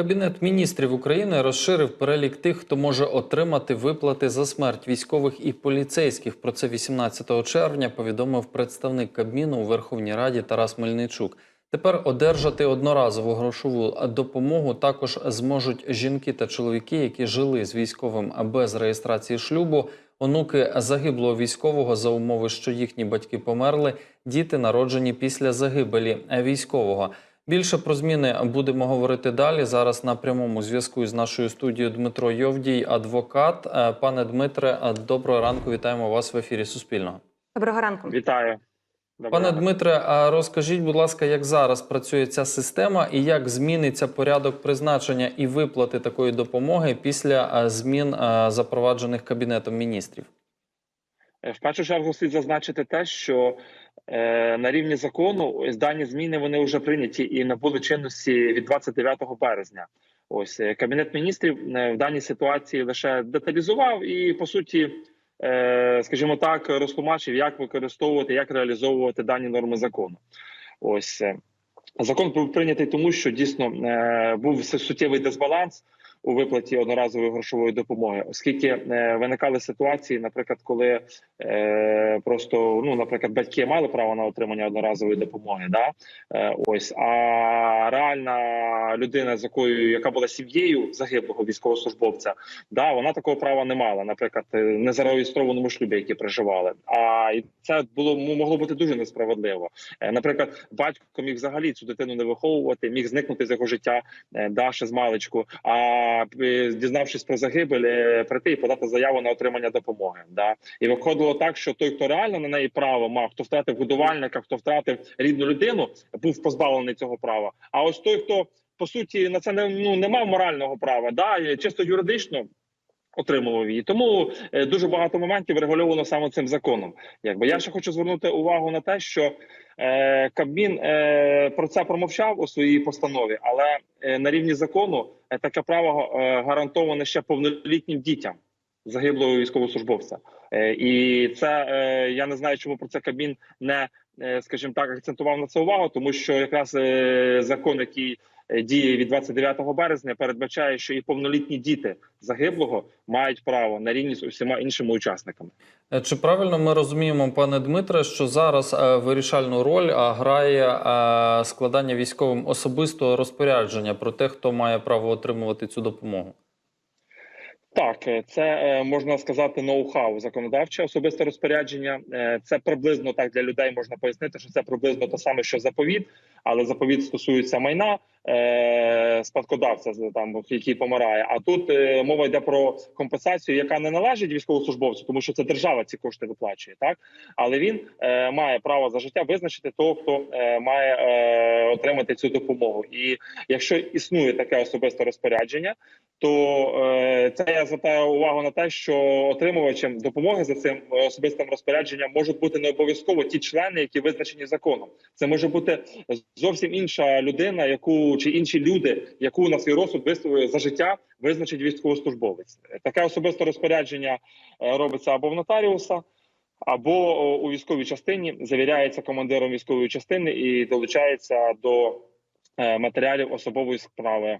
Кабінет міністрів України розширив перелік тих, хто може отримати виплати за смерть військових і поліцейських. Про це 18 червня повідомив представник Кабміну у Верховній Раді Тарас Мельничук. Тепер одержати одноразову грошову допомогу також зможуть жінки та чоловіки, які жили з військовим без реєстрації шлюбу, онуки загиблого військового за умови, що їхні батьки померли, діти народжені після загибелі військового. Більше про зміни будемо говорити далі. Зараз на прямому зв'язку з нашою студією Дмитро Йовдій, адвокат. Е, Пане Дмитре, е, доброго ранку. Вітаємо вас в ефірі Суспільного. Доброго ранку. Вітаю. Доброго Пане. Дмитре, розкажіть, будь ласка, як зараз працює ця система і як зміниться порядок призначення і виплати такої допомоги після е, змін е, запроваджених кабінетом міністрів? Е, В першу чергу слід зазначити те, що е, на рівні закону дані зміни вони вже прийняті і набули чинності від 29 березня. Ось е, кабінет міністрів е, в даній ситуації лише деталізував і по суті, е, скажімо так, розтлумачив, як використовувати, як реалізовувати дані норми закону. Ось е, закон був прийнятий, тому що дійсно е, був суттєвий дисбаланс у виплаті одноразової грошової допомоги, оскільки е, виникали ситуації, наприклад, коли е, просто ну, наприклад, батьки мали право на отримання одноразової допомоги, да е, ось а реальна людина, з якою яка була сім'єю загиблого військовослужбовця, да вона такого права не мала, наприклад, не зареєстрованому шлюбі, які проживали. А і це було могло бути дуже несправедливо. Е, Наприклад, батько міг взагалі цю дитину не виховувати, міг зникнути з його життя е, да, ще з маличку. А дізнавшись про загибель, е, прийти і подати заяву на отримання допомоги. Да. І виходило так, що той, хто реально на неї право мав, хто втратив годувальника, хто втратив рідну людину, був позбавлений цього права. А ось той, хто по суті на це не ну не мав морального права, да чисто юридично. Отримував її, тому е, дуже багато моментів врегульовано саме цим законом. Якби я ще хочу звернути увагу на те, що е, Кабмін е, про це промовчав у своїй постанові, але е, на рівні закону е, таке право гарантоване ще повнолітнім дітям загиблого військовослужбовця. Е, і це е, я не знаю, чому про це Кабмін не е, скажімо так акцентував на це увагу, тому що якраз закон, який діє від 29 березня, передбачає, що і повнолітні діти загиблого мають право на рівні з усіма іншими учасниками. Чи правильно ми розуміємо, пане Дмитре, що зараз вирішальну роль грає складання військовим особистого розпорядження про те, хто має право отримувати цю допомогу? Так, е, це е, можна сказати ноу-хау законодавче особисте розпорядження. Е, Це приблизно так для людей можна пояснити, що це приблизно те саме, що заповіт, але заповіт стосується майна спадкодавця, там який помирає. А тут мова йде про компенсацію, яка не належить військовослужбовцю, тому що це держава ці кошти виплачує, так але він має право за життя визначити того, хто має отримати цю допомогу. І якщо існує таке особисте розпорядження, то е, це я звертаю увагу на те, що отримувачем допомоги за цим е, особистим розпорядженням можуть бути не обов'язково ті члени, які визначені законом. Це може бути зовсім інша людина, яку чи інші люди, яку на свій розсуд висловує за життя, визначить військовослужбовець. Таке особисте розпорядження е, робиться або в нотаріуса. Або у військовій частині завіряється командиром військової частини і долучається до матеріалів особової справи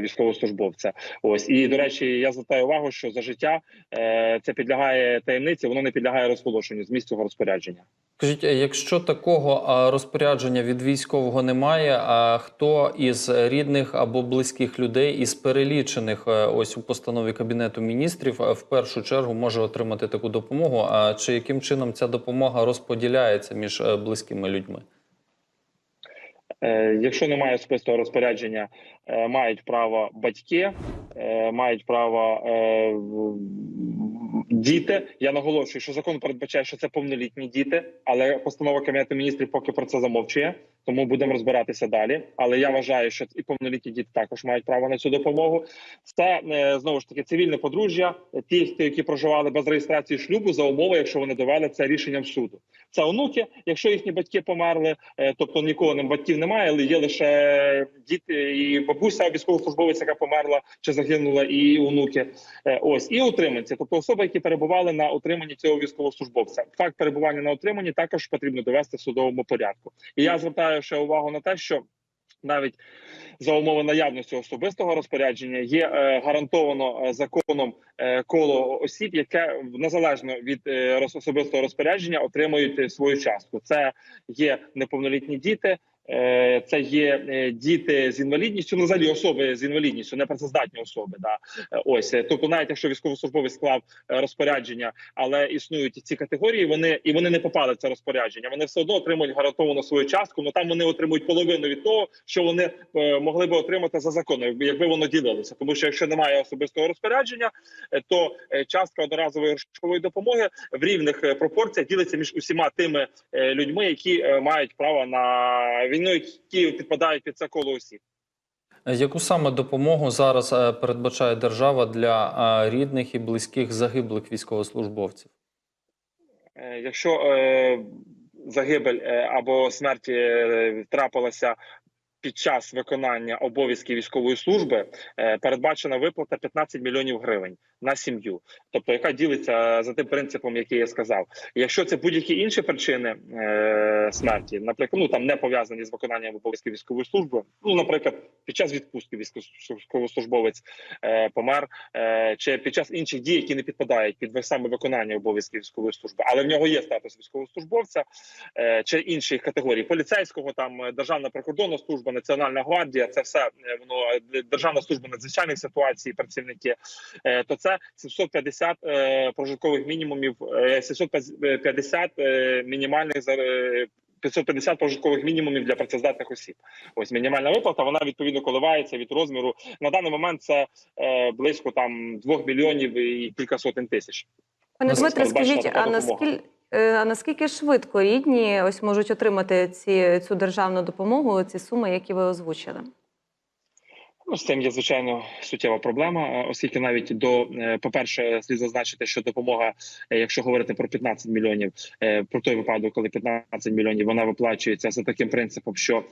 військовослужбовця. Ось і до речі, я звертаю увагу, що за життя е, це підлягає таємниці, воно не підлягає розголошенню з цього розпорядження. Скажіть, е, якщо такого розпорядження від військового немає, а хто із рідних або близьких людей із перелічених е, ось у постанові кабінету міністрів е, в першу чергу може отримати таку допомогу? А чи яким чином ця допомога розподіляється між е, близькими людьми? Е, Якщо немає особистого розпорядження, е, мають право батьки, е, мають право діти. Я наголошую, що закон передбачає, що це повнолітні діти, але постанова кабінету міністрів поки про це замовчує. Тому будемо розбиратися далі. Але я вважаю, що і повнолітні діти також мають право на цю допомогу. Це е, знову ж таки цивільне подружжя, ті, які проживали без реєстрації шлюбу за умови, якщо вони довели це рішенням суду. Це онуки, якщо їхні батьки померли, е, тобто нікого не батьків немає, але є лише діти і бабуся, військовослужбовець, яка померла чи загинула, і онуки. Е, Ось і утриманці, тобто особи, які перебували на утриманні цього військовослужбовця. Факт перебування на утриманні також потрібно довести в судовому порядку. І я звертаю ще увагу на те, що навіть за умови наявності особистого розпорядження є е, гарантовано е, законом е, коло осіб, яке незалежно від особистого розпорядження отримують свою частку. Це є неповнолітні діти. Е, Це є е, діти з інвалідністю, ну взагалі особи з інвалідністю, непрацездатні особи. Да. Е, Ось тобто, навіть якщо військовослужбовець склав розпорядження, але існують ці категорії, вони і вони не попали в це розпорядження. Вони все одно отримують гарантовану свою частку. Ну там вони отримують половину від того, що вони могли би отримати за законом, якби- воно ділилося. Тому що якщо немає особистого розпорядження, то частка одноразової грошової допомоги в рівних пропорціях ділиться між усіма тими людьми, які мають право на війну, Київ підпадають під це коло осіб. Е, Яку саме допомогу зараз е, передбачає держава для е, рідних і близьких загиблих військовослужбовців? Якщо загибель або смерть трапилася під час виконання обов'язків військової служби, е, передбачена виплата 15 мільйонів гривень на сім'ю, тобто яка ділиться за тим принципом, який я сказав. Якщо це будь-які інші причини е, смерті, наприклад, ну там не пов'язані з виконанням обов'язків військової служби, ну наприклад, під час відпустки військовослужбовець е, помер, е, чи під час інших дій, які не підпадають під саме виконання обов'язків військової служби, але в нього є статус військовослужбовця е, чи інших категорій. Поліцейського, там е, державна прикордонна служба, національна гвардія, це все е, воно е, державна служба надзвичайних ситуацій, працівники, е, то це 750 е, прожиткових мінімумів, е, 750 е, мінімальних за- е, 550 прожиткових мінімумів для працездатних осіб. Ось мінімальна виплата. Вона відповідно коливається від розміру. На даний момент це е, близько там 2 мільйонів і кілька сотень тисяч. Пане Дмитре, скажіть, а наскільки, а наскільки швидко рідні ось можуть отримати ці, цю державну допомогу, ці суми, які ви озвучили? Ну, з цим є звичайно суттєва проблема, е, оскільки навіть до е, по-перше, слід зазначити, що допомога, е, якщо говорити про 15 мільйонів, е, про той випадок, коли 15 мільйонів вона виплачується за таким принципом, що е,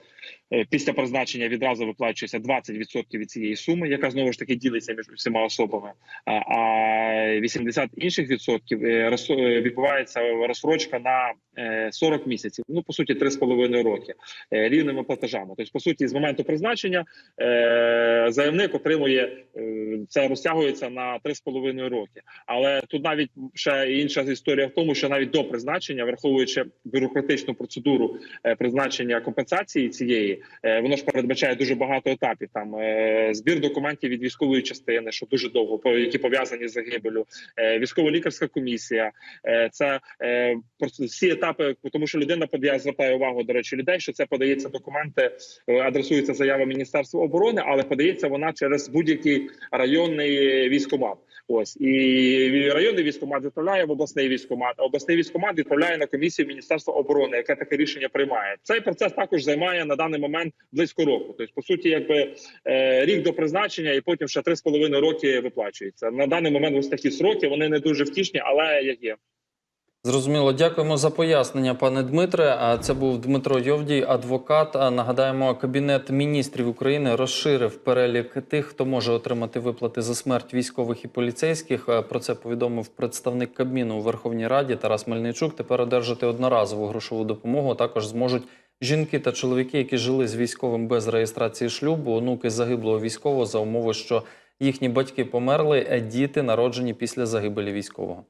після призначення відразу виплачується 20% від цієї суми, яка знову ж таки ділиться між усіма особами. А- А 80 інших відсотків е, е, відбувається розсрочка на е, 40 місяців. Ну по суті, 3,5 роки е, рівними платежами. Тобто, по суті, з моменту призначення е, заявник отримує е, це розтягується на 3,5 роки. Але тут навіть ще інша історія в тому, що навіть до призначення, враховуючи бюрократичну процедуру е, призначення компенсації цієї, е, воно ж передбачає дуже багато етапів. Там е, збір документів від військової частини, що дуже довго, які пов'язані з загибелю, е, військово-лікарська комісія. Це просто всі етапи, тому що людина подає, звертає увагу до речі, людей, що це подається документи, адресується заява Міністерства оборони, але подається вона через будь-який районний військомат. Ось і районний військомат відправляє в обласний військомат, обласний військомат відправляє на комісію Міністерства оборони, яке таке рішення приймає. Цей процес також займає на даний момент близько року. Тобто, по суті, якби е, рік до призначення, і потім ще три з половиною роки виплачується. На даний момент ось такі сроки. Вони не дуже втішні, але як є. Зрозуміло, дякуємо за пояснення, пане Дмитре. А це був Дмитро Йовдій, адвокат. Нагадаємо, кабінет міністрів України розширив перелік тих, хто може отримати виплати за смерть військових і поліцейських. Про це повідомив представник Кабміну у Верховній Раді Тарас Мельничук. Тепер одержати одноразову грошову допомогу також зможуть жінки та чоловіки, які жили з військовим без реєстрації шлюбу, онуки загиблого військового за умови, що їхні батьки померли, а діти народжені після загибелі військового.